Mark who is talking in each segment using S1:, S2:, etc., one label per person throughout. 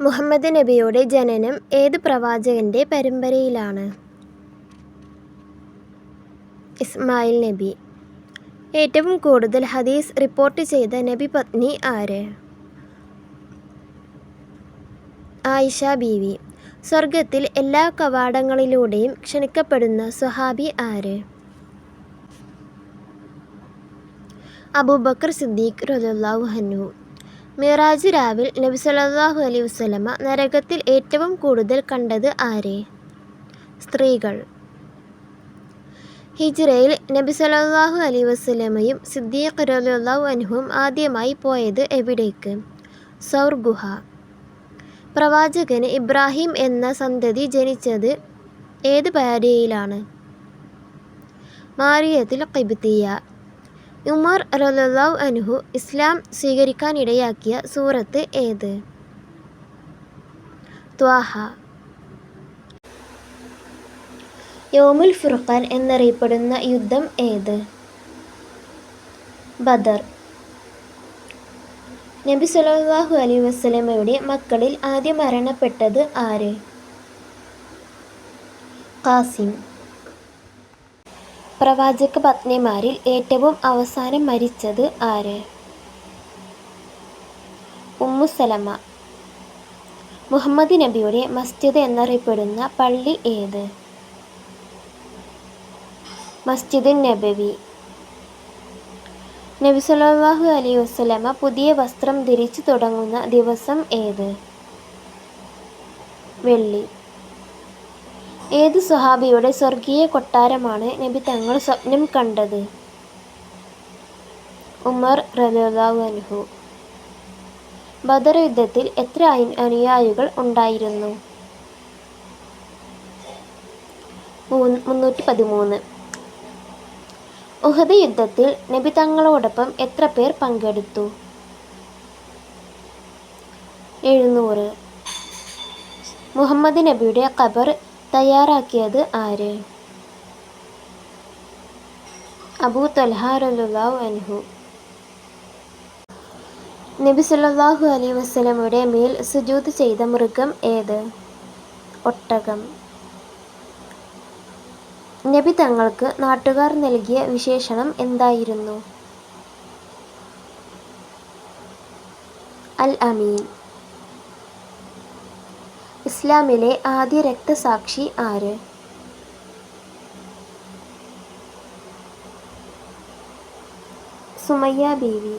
S1: മുഹമ്മദ് നബിയുടെ ജനനം ഏത് പ്രവാചകന്റെ പരമ്പരയിലാണ്? ഇസ്മായിൽ നബി. ഏറ്റവും കൂടുതൽ ഹദീസ് റിപ്പോർട്ട് ചെയ്ത നബി പത്നി ആര്? ആയിഷ ബീവി. സ്വർഗത്തിൽ എല്ലാ കവാടങ്ങളിലൂടെയും ക്ഷണിക്കപ്പെടുന്ന സുഹാബി ആര്? അബൂബക്കർ സിദ്ദീഖ് റളിയല്ലാഹു അൻഹു. മിഅ്റാജ് രാവിൽ നബി സല്ലല്ലാഹു അലൈഹി വസല്ലമ നരകത്തിൽ ഏറ്റവും കൂടുതൽ കണ്ടത് ആരെ? സ്ത്രീകൾ. ഹിജ്റയിൽ നബി സല്ലല്ലാഹു അലൈഹി വസല്ലമയും സിദ്ദീഖ് റളിയല്ലാഹു അൻഹും ആദ്യമായി പോയത് എവിടേക്ക്? സൗർ ഗുഹ. പ്രവാചകന് ഇബ്രാഹിം എന്ന സന്തതി ജനിച്ചത് ഏത് ഭാര്യയിലാണ്? മാറിയത്തിൽ ഖിബ്തിയ്യ. ഉമർ റളിയല്ലാഹു അനുഹു ഇസ്ലാം സ്വീകരിക്കാനിടയാക്കിയ സൂറത്ത് ഏത്? ത്വാഹ. യോമുൽ ഫുർഖാൻ എന്നറിയപ്പെടുന്ന യുദ്ധം ഏത്? ബദർ. നബി സ്വല്ലല്ലാഹു അലൈഹി വസ്ലമയുടെ മക്കളിൽ ആദ്യം മരണപ്പെട്ടത് ആര്? ഖാസിം. പ്രവാചകപത്നിമാരിൽ ഏറ്റവും അവസാനം മരിച്ചത് ആര്? ഉമ്മു സലമ. മുഹമ്മദ് നബിയുടെ മസ്ജിദ് എന്നറിയപ്പെടുന്ന പള്ളി ഏത്? മസ്ജിദ് നബവി. നബി സ്വല്ലല്ലാഹു അലൈഹി വസല്ലമ പുതിയ വസ്ത്രം ധരിച്ചു തുടങ്ങുന്ന ദിവസം ഏത്? വെള്ളി. ഏത് സ്വഹാബിയുടെ സ്വർഗീയ കൊട്ടാരമാണ് നബി തങ്ങൾ സ്വപ്നം കണ്ടത്? ഉമർ റളിയല്ലാഹു അൻഹു. ബദർ യുദ്ധത്തിൽ എത്ര അനുയായികൾ ഉണ്ടായിരുന്നു? മുന്നൂറ്റി പതിമൂന്ന് ഉഹദ് യുദ്ധത്തിൽ നബി തങ്ങളോടൊപ്പം എത്ര പേർ പങ്കെടുത്തു? എഴുന്നൂറ്. മുഹമ്മദ് നബിയുടെ ഖബർ തയ്യാറാക്കിയത് ആര്? അബൂ ത്വൽഹ റളിയല്ലാഹു അൻഹു. നബി സുല്ലാഹു അലൈ വസ്ലമയുടെ മേൽ സുജൂത് ചെയ്ത മൃഗം ഏത്? ഒട്ടകം. നബി തങ്ങൾക്ക് നാട്ടുകാർ നൽകിയ വിശേഷണം എന്തായിരുന്നു? അൽ അമീൻ. ഇസ്ലാമിലെ ആദ്യ രക്തസാക്ഷി ആര്? സുമയ്യ ബീവി.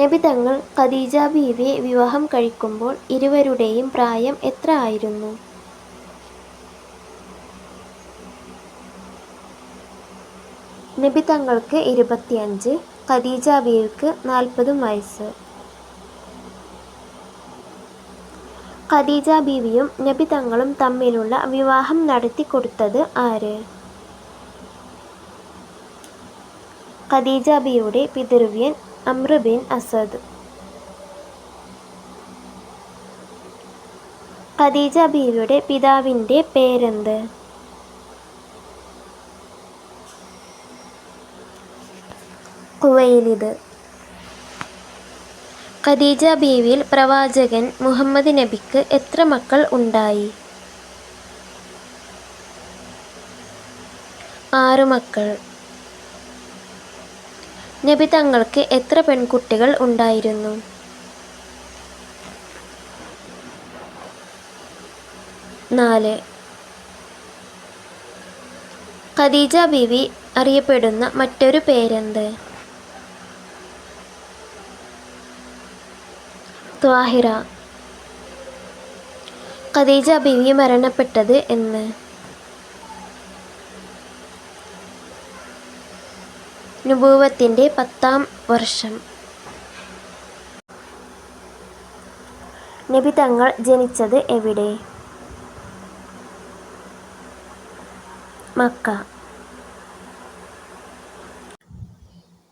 S1: നബി തങ്ങൾ ഖദീജ ബീവിയെ വിവാഹം കഴിക്കുമ്പോൾ ഇരുവരുടെയും പ്രായം എത്ര ആയിരുന്നു? നബി തങ്ങൾക്ക് ഇരുപത്തിയഞ്ച്, ഖദീജ ബീവിക്ക് നാൽപ്പതും വയസ്സ്. ഖദീജ ബീവിയും നബി തങ്ങളും തമ്മിലുള്ള വിവാഹം നടത്തി കൊടുത്തത് ആര്? ഖദീജ ബിയുടെ പിതൃവ്യൻ അമ്രുബിൻ ബിൻ അസദ്. ഖദീജ ബീവിയുടെ പിതാവിന്റെ പേരെന്ത്? ഖുവൈലിദ്. ഖദീജ ബീവിയിൽ പ്രവാചകൻ മുഹമ്മദ് നബിക്ക് എത്ര മക്കൾ ഉണ്ടായി? ആറു മക്കൾ. നബി തങ്ങൾക്ക് എത്ര പെൺകുട്ടികൾ ഉണ്ടായിരുന്നു? നാല്. ഖദീജ ബീവി അറിയപ്പെടുന്ന മറ്റൊരു പേരെന്ത്? ത്വാഹിറ. ഖദീജ ബിവി മരണപ്പെട്ടത് എന്ന്? നുപൂവത്തിന്റെ പത്താം വർഷം. നബി തങ്ങൾ ജനിച്ചത് എവിടെ? മക്ക.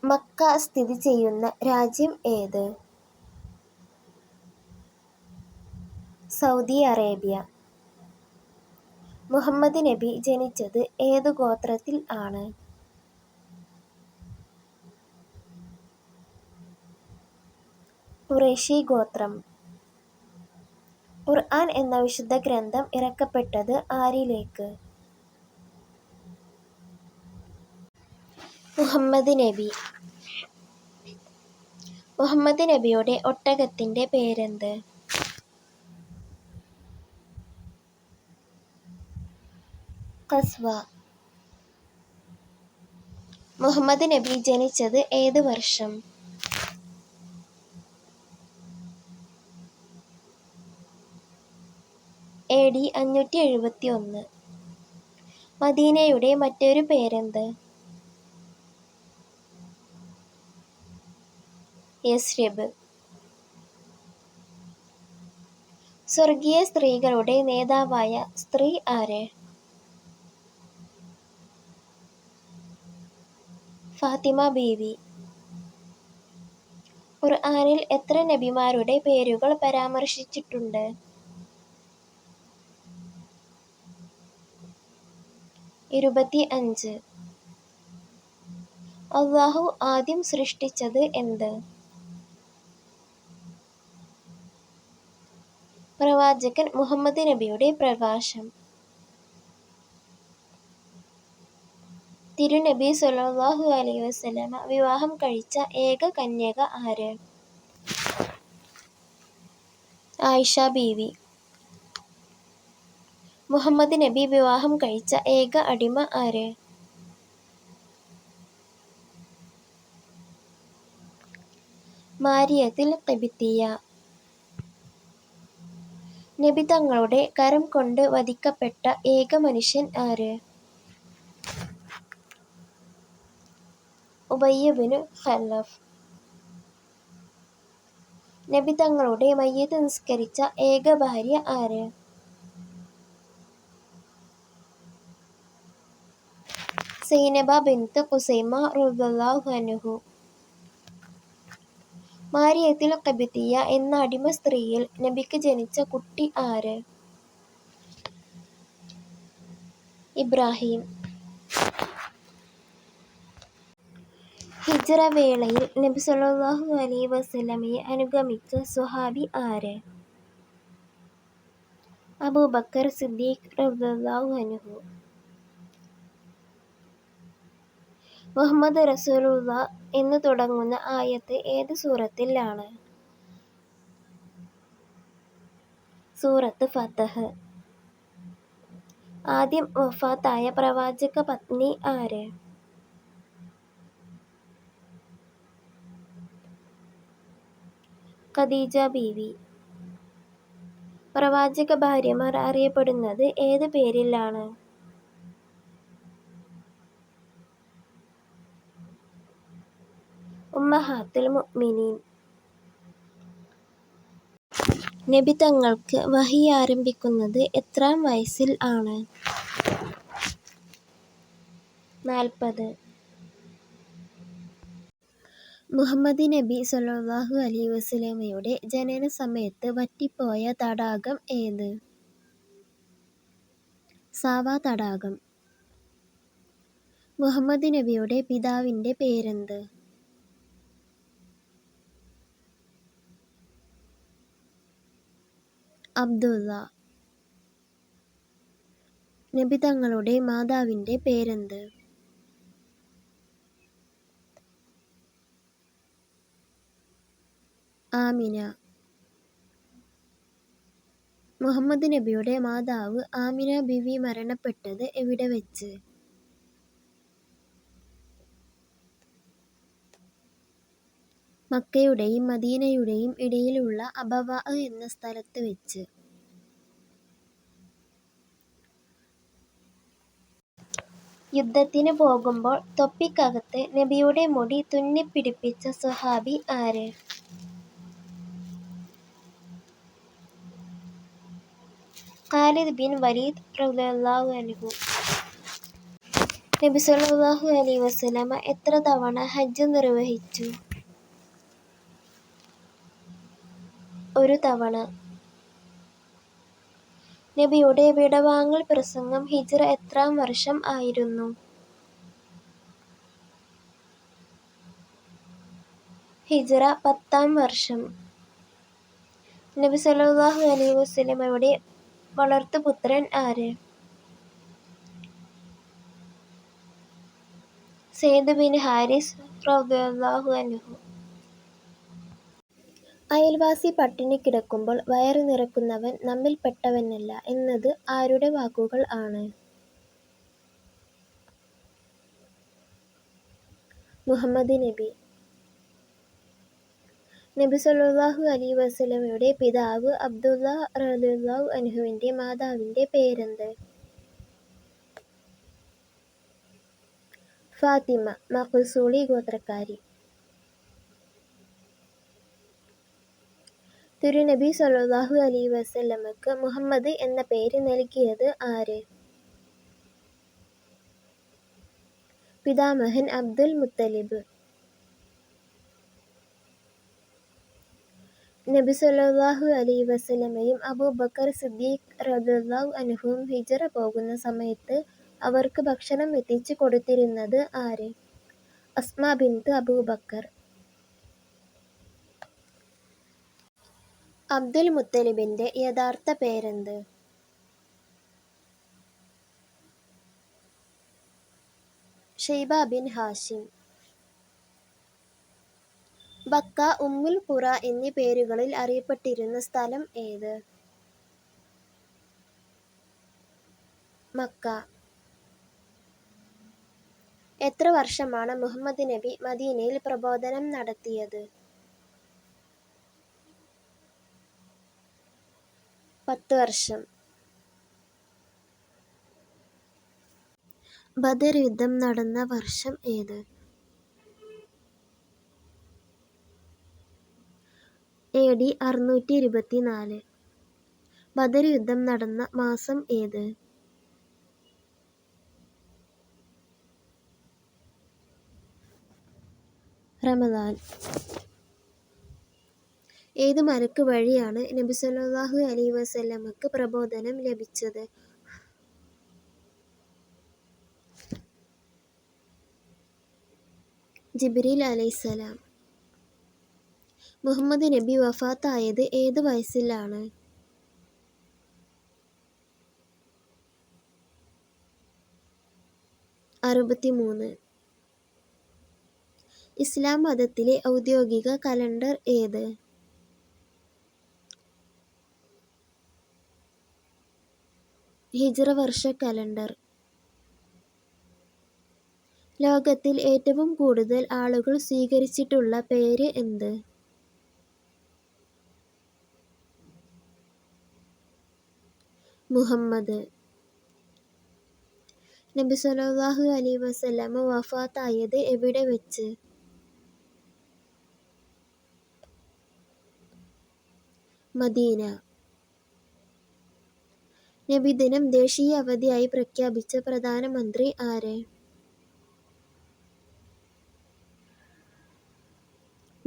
S1: മക്ക സ്ഥിതി ചെയ്യുന്ന രാജ്യം ഏത്? Saudi Arabia. മുഹമ്മദ് നബി ജനിച്ചത് ഏതു ഗോത്രത്തിൽ ആണ്? ഉറേഷി ഗോത്രം. ഖുർആൻ എന്ന വിശുദ്ധ ഗ്രന്ഥം ഇറക്കപ്പെട്ടത് ആരിലേക്ക്? മുഹമ്മദ് നബി. മുഹമ്മദ് നബിയുടെ ഒട്ടകത്തിന്റെ പേരെന്ത്? ഖസ്വ. മുഹമ്മദ് നബി ജനിച്ചത് ഏത് വർഷം? എ ഡി അഞ്ഞൂറ്റി എഴുപത്തി ഒന്ന് മദീനയുടെ മറ്റൊരു പേരെന്ത്? യസ്രിബ്. സ്വർഗീയ സ്ത്രീകളുടെ നേതാവായ സ്ത്രീ ആര്? ഫാത്തിമ ബീവി. ഖുർആാനിൽ എത്ര നബിമാരുടെ പേരുകൾ പരാമർശിച്ചിട്ടുണ്ട്? ഇരുപത്തി അഞ്ച് അള്ളാഹു ആദ്യം സൃഷ്ടിച്ചത് എന്ത്? പ്രവാചകൻ മുഹമ്മദ് നബിയുടെ പ്രകാശം. തിരുനബി സ്വല്ലല്ലാഹു അലൈഹി വസല്ലമ വിവാഹം കഴിച്ച ഏക കന്യക ആര്? ആയിഷ ബീവി. മുഹമ്മദ് നബി വിവാഹം കഴിച്ച ഏക അടിമ ആര്? മാരിയത്തിൽ കെബിത്തിയ നബി തങ്ങളുടെ കരം കൊണ്ട് വധിക്കപ്പെട്ട ഏക മനുഷ്യൻ ആര്? ഉബയ്യ് ഇബ്നു ഖലഫ്. നബി തങ്ങളുടെ മയ്യത്ത് നിസ്കരിച്ച ഏക ഭാര്യ ആര്? സൈനബ ബിൻത് കുസൈമ റളിയല്ലാഹു അൻഹു. കബിത്തിയ എന്ന അടിമ സ്ത്രീയിൽ നബിക്ക് ജനിച്ച കുട്ടി ആര്? ഇബ്രാഹീം. ഹിജ്റ വേളയിൽ നബി സല്ലല്ലാഹു അലൈഹി വസല്ലമയെ അനുഗമിച്ച സ്വഹാബി ആര്? അബൂബക്കർ സിദ്ദീഖ് റളിയല്ലാഹു അൻഹു. മുഹമ്മദ് റസൂലുള്ള എന്ന് തുടങ്ങുന്ന ആയത്ത് ഏത് സൂറത്തിലാണ് സൂറത്ത് ഫത്തഹ് ആദ്യം വഫാത്തായ പ്രവാചക പത്നി ആര്? ഖദീജ ബീവി. പ്രവാചക ഭാര്യമാർ അറിയപ്പെടുന്നത് ഏത് പേരിലാണ്? ഉമ്മഹാത്തുൽ മുഅ്മിനീൻ. നബി തങ്ങൾക്ക് വഹി ആരംഭിക്കുന്നത് എത്രാം വയസ്സിൽ ആണ്? നാൽപ്പത്. മുഹമ്മദ് നബി സ്വല്ലല്ലാഹു അലൈഹി വസല്ലമയുടെ ജനന സമയത്ത് വറ്റിപ്പോയ തടാകം ഏത്? സാവ തടാകം. മുഹമ്മദ് നബിയുടെ പിതാവിന്റെ പേരെന്ത്? അബ്ദുള്ള. നബി തങ്ങളുടെ മാതാവിന്റെ പേരെന്ത്? ആമിന. മുഹമ്മദ് നബിയുടെ മാതാവ് ആമിന ബിവി മരണപ്പെട്ടത് എവിടെ വെച്ച്? മക്കയുടെയും മദീനയുടെയും ഇടയിലുള്ള അബവ എന്ന സ്ഥലത്ത് വെച്ച്. യുദ്ധത്തിന് പോകുമ്പോൾ തൊപ്പിക്കകത്ത് നബിയുടെ മുടി തുന്നിപ്പിടിപ്പിച്ച സുഹാബി ആര്? ഖാലിദ് ബിൻ വലീദ് റളിയല്ലാഹു അൻഹു. നബി സല്ലാഹു അലൈഹി വസല്ലമ എത്ര തവണ ഹജ്ജ് നിർവഹിച്ചു? ഒരു തവണ. നബിയുടെ വിടവാങ്ങൽ പ്രസംഗം ഹിജ്റ എത്രാം വർഷം ആയിരുന്നു? ഹിജ്റ പത്താം വർഷം. നബി സല്ലല്ലാഹു അലൈഹി വസല്ലമയുടെ വളർത്തുപുത്രൻ ആര്? സെയ്ദ് ബിൻ ഹാരിസ് റബിയല്ലാഹു അൻഹു. അയൽവാസി പട്ടിണി കിടക്കുമ്പോൾ വയറു നിറയ്ക്കുന്നവൻ നമ്മിൽപ്പെട്ടവനല്ല എന്നത് ആരുടെ വാക്കുകൾ ആണ്? മുഹമ്മദ് നബി. നബി സല്ലാഹു അലി വസ്ലമയുടെ പിതാവ് അബ്ദുള്ള റഹ്ലാഹ് അൻഹുവിന്റെ മാതാവിന്റെ പേരെന്ത്? ഫാത്തിമ. മഹുസൂളി ഗോത്രക്കാരി. തിരുനബി സല്ലാഹു അലി വസല്ലമക്ക് മുഹമ്മദ് എന്ന പേര് നൽകിയത് ആര്? പിതാമഹൻ അബ്ദുൽ മുത്തലിബ്. നബി സല്ലല്ലാഹു അലൈഹി വസല്ലമയും അബൂബക്കർ സിദ്ദീഖ് റളിയല്ലാഹു അൻഹുവും ഹിജ്റ പോകുന്ന സമയത്ത് അവർക്ക് ഭക്ഷണം എത്തിച്ചു കൊടുത്തിരുന്നത് ആര്? അസ്മാ ബിൻത് അബൂബക്കർ. അബ്ദുൽ മുത്തലിബിന്റെ യഥാർത്ഥ പേരെന്ത്? Shaiba bin Hashim. Bakkah, Umm al Qura എന്നീ പേരുകളിൽ അറിയപ്പെട്ടിരുന്ന സ്ഥലം ഏത്? മക്ക. എത്ര വർഷമാണ് മുഹമ്മദ് നബി മദീനയിൽ പ്രബോധനം നടത്തിയത്? പത്ത് വർഷം. ബദർ യുദ്ധം നടന്ന വർഷം ഏത്? എ ഡി നാല് ബദർ യുദ്ധം നടന്ന മാസം ഏത്? റമദാൻ. ഏതു മലക്ക് വഴിയാണ് നബി സല്ലല്ലാഹു അലൈഹി വസല്ലമക്ക് പ്രബോധനം ലഭിച്ചത്? ജിബ്രീൽ അലൈഹിസ്സലാം. മുഹമ്മദ് നബി വഫാത്തായത് ഏത് വയസ്സിലാണ്? അറുപത്തിമൂന്ന്. ഇസ്ലാം മതത്തിലെ ഔദ്യോഗിക കലണ്ടർ ഏത്? ഹിജ്റ വർഷ കലണ്ടർ. ലോകത്തിൽ ഏറ്റവും കൂടുതൽ ആളുകൾ സ്വീകരിച്ചിട്ടുള്ള പേര് എന്ത്? മുഹമ്മദ്. നബി സലാഹു അലി വസല്ലമ വഫാത്തായത് എവിടെ വെച്ച് മദീന. നബിദിനം ദേശീയ അവധിയായി പ്രഖ്യാപിച്ച പ്രധാനമന്ത്രി ആര്?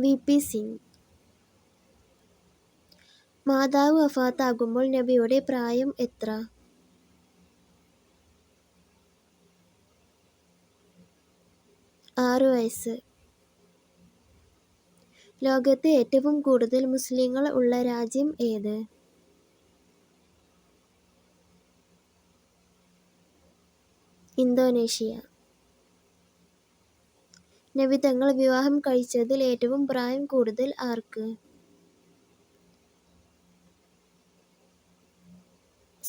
S1: V P Singh. മാതാവ് വഫാത്താകുമ്പോൾ നബിയുടെ പ്രായം എത്ര? ആറു വയസ്സ്. ലോകത്ത് ഏറ്റവും കൂടുതൽ മുസ്ലിങ്ങൾ ഉള്ള രാജ്യം ഏത്? ഇന്തോനേഷ്യ. നബി തങ്ങൾ വിവാഹം കഴിച്ചതിൽ ഏറ്റവും പ്രായം കൂടുതൽ ആർക്ക്?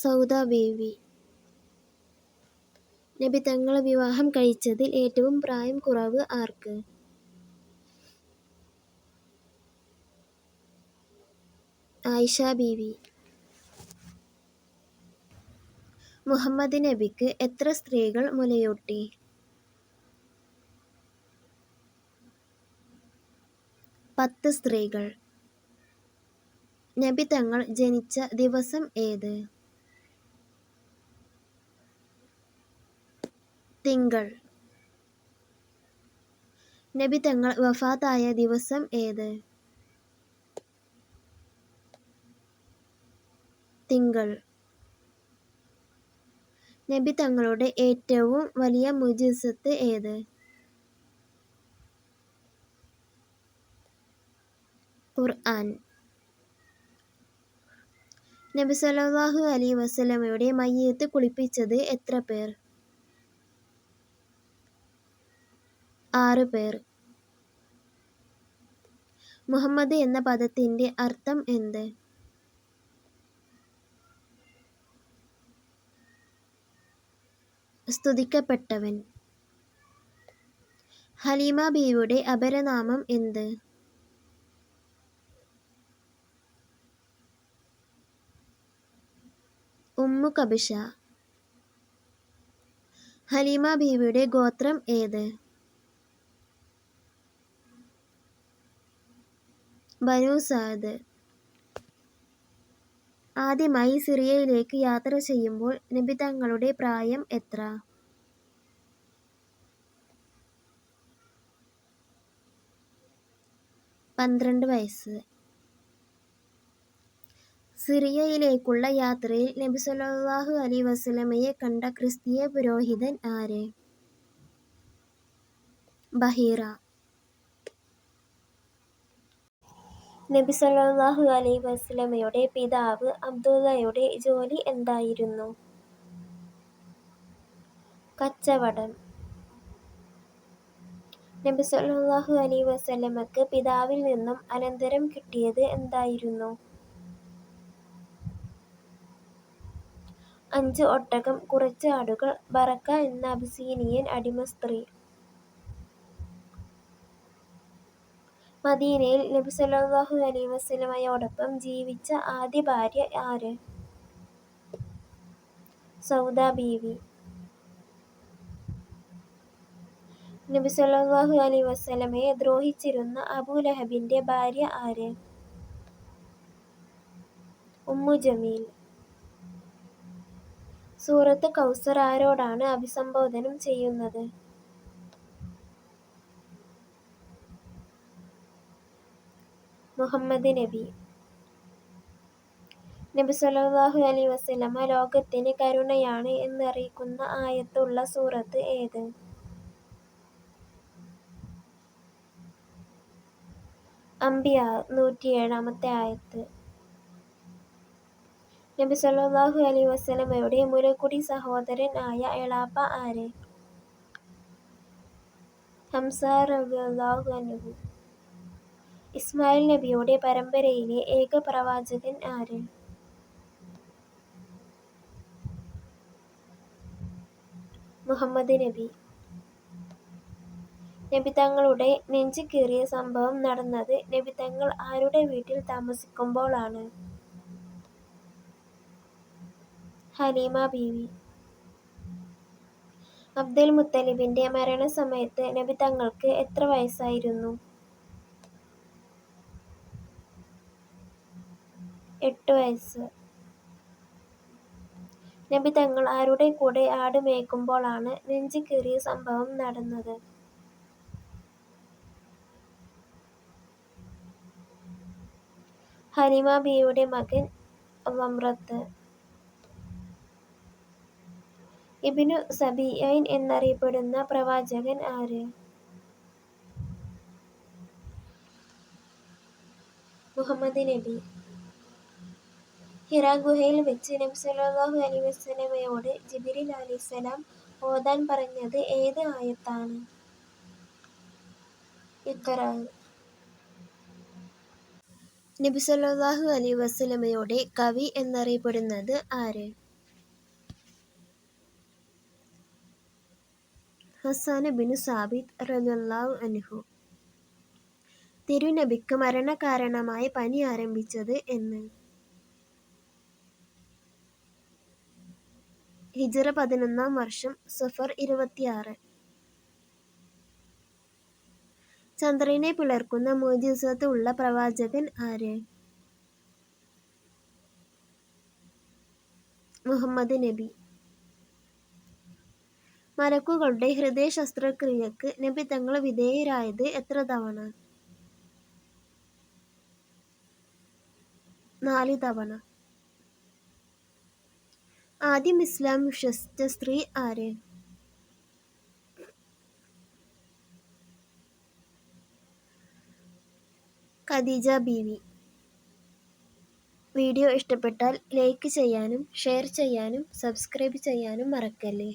S1: സൗദ ബീവി. നബി തങ്ങൾ വിവാഹം കഴിച്ചതിൽ ഏറ്റവും പ്രായം കുറവ് ആർക്ക്? ആയിഷ ബീവി. മുഹമ്മദ് നബിക്ക് എത്ര സ്ത്രീകൾ മുലയൂട്ടി? പത്ത് സ്ത്രീകൾ. നബി തങ്ങൾ ജനിച്ച ദിവസം ഏത്? തിങ്കൾ. നബി തങ്ങൾ വഫാത്തായ ദിവസം ഏത്? തിങ്കൾ. നബി തങ്ങളുടെ ഏറ്റവും വലിയ മുജിസത്ത് ഏത്? ഖുർആൻ. നബി സല്ലല്ലാഹു അലൈഹി വസല്ലമയുടെ മയ്യത്ത് കുളിപ്പിച്ചത് എത്ര പേർ? ആറ് പേർ. മുഹമ്മദ് എന്ന പദത്തിന്റെ അർത്ഥം എന്ത്? സ്തുതിക്കപ്പെട്ടവൻ. ഹലീമ ബീവിയുടെ അപരനാമം എന്ത്? ഉമ്മു കബിഷ. ഹലീമ ബീവിയുടെ ഗോത്രം ഏത്? ബനൂ സാദ് ആദ്യമായി സിറിയയിലേക്ക് യാത്ര ചെയ്യുമ്പോൾ നബി തങ്ങളുടെ പ്രായം എത്ര? പന്ത്രണ്ട് വയസ്സ്. സിറിയയിലേക്കുള്ള യാത്രയിൽ നബി സല്ലല്ലാഹു അലി വസ്ലമയെ കണ്ട ക്രിസ്തീയ പുരോഹിതൻ ആര്? ബഹീറ. നബി സല്ലല്ലാഹു അലൈഹി വസല്ലമയുടെ പിതാവ് അബ്ദുള്ളയുടെ ജോലി എന്തായിരുന്നു? കച്ചവടം. നബി സല്ലല്ലാഹു അലൈഹി വസല്ലമക്ക് പിതാവിൽ നിന്നും അനന്തരം കിട്ടിയത് എന്തായിരുന്നു? അഞ്ച് ഒട്ടകം, കുറച്ച് ആടുകൾ. ബറക്ക എന്ന അബിസീനിയൻ അടിമസ്ത്രീ. മദീനയിൽ നബി സല്ലല്ലാഹു അലൈഹി വസല്ലമയോടൊപ്പം ജീവിച്ച ആദ്യ ഭാര്യ ആര്? സൗദ ബീവി. നബി സല്ലല്ലാഹു അലൈഹി വസല്ലമയെ ദ്രോഹിച്ചിരുന്ന അബൂലഹബിന്റെ ഭാര്യ ആര്? ഉമ്മു ജമീൽ. സൂറത്ത് കൗസർ ആരോടാണ് അഭിസംബോധനം ചെയ്യുന്നത്? മുഹമ്മദ് നബി. നബി സല്ലല്ലാഹു അലൈഹി വസല്ലമ ലോകത്തിന് കരുണയാണ് എന്നറിയിക്കുന്ന ആയത്തുള്ള സൂറത്ത് ഏത്? അമ്പിയ നൂറ്റിയേഴാമത്തെ ആയത്ത്. നബി സല്ലല്ലാഹു അലൈഹി വസല്ലമയുടെ മുലക്കുടി സഹോദരൻ ആയ എളാപ്പ ആര്? ഹംസ റളിയല്ലാഹു. ഇസ്മായിൽ നബിയുടെ പരമ്പരയിലെ ഏക പ്രവാചകൻ ആര്? മുഹമ്മദ് നബി. നബി തങ്ങളുടെ നെഞ്ച് കീറിയ സംഭവം നടന്നത് നബി തങ്ങൾ ആരുടെ വീട്ടിൽ താമസിക്കുമ്പോൾ ആണ്? ഹലീമ ബീവി. അബ്ദുൽ മുത്തലിബിന്റെ മരണസമയത്ത് നബി തങ്ങൾക്ക് എത്ര വയസ്സായിരുന്നു? എട്ട് വയസ്സ്. നബി തങ്ങൾ ആരുടെ കൂടെ ആട് മേയ്ക്കുമ്പോഴാണ് ആണ് കീറിയ സംഭവം നടന്നത്? ഹരിമ ബിയുടെ മകൻ വമ്രത്ത് ഇബിനു സബിയൻ എന്നറിയപ്പെടുന്ന പ്രവാചകൻ ആര്? മുഹമ്മദ് നബി. ഹിറാ ഗുഹയിൽ വെച്ച് നബി സല്ലല്ലാഹു അലൈഹി വസല്ലമയോട് ജിബ്രീൽ അലൈഹിസ്സലാം ഓതാൻ പറഞ്ഞത് ഏത് ആയത്താണ്? ഇഖ്റ. നബി സല്ലല്ലാഹു അലൈഹി വസല്ലമയുടെ കവി എന്നറിയപ്പെടുന്നത് ആര്? ഹസ്സാൻ ബിൻ സാബിത് റളിയല്ലാഹു അൻഹു. തിരുനബിക്ക് മരണകാരണമായി പനി ആരംഭിച്ചത് എന്ന്? ഹിജ്റ പതിനൊന്നാം വർഷം സഫർ ഇരുപത്തിയാറ്. ചന്ദ്രനെ പിളർക്കുന്ന മോജിസത്ത് ഉള്ള പ്രവാചകൻ ആര്? മുഹമ്മദ് നബി. മരക്കുകളുടെ ഹൃദയ ശസ്ത്രക്രിയക്ക് നബി തങ്ങൾ വിധേയരായത് എത്ര തവണ? നാല് തവണ. ആദ്യം ഇസ്ലാം വിശ്വസിച്ച സ്ത്രീ ആര്? ഖദീജ ബീവി. വീഡിയോ ഇഷ്ടപ്പെട്ടാൽ ലൈക്ക് ചെയ്യാനും ഷെയർ ചെയ്യാനും സബ്സ്ക്രൈബ് ചെയ്യാനും മറക്കല്ലേ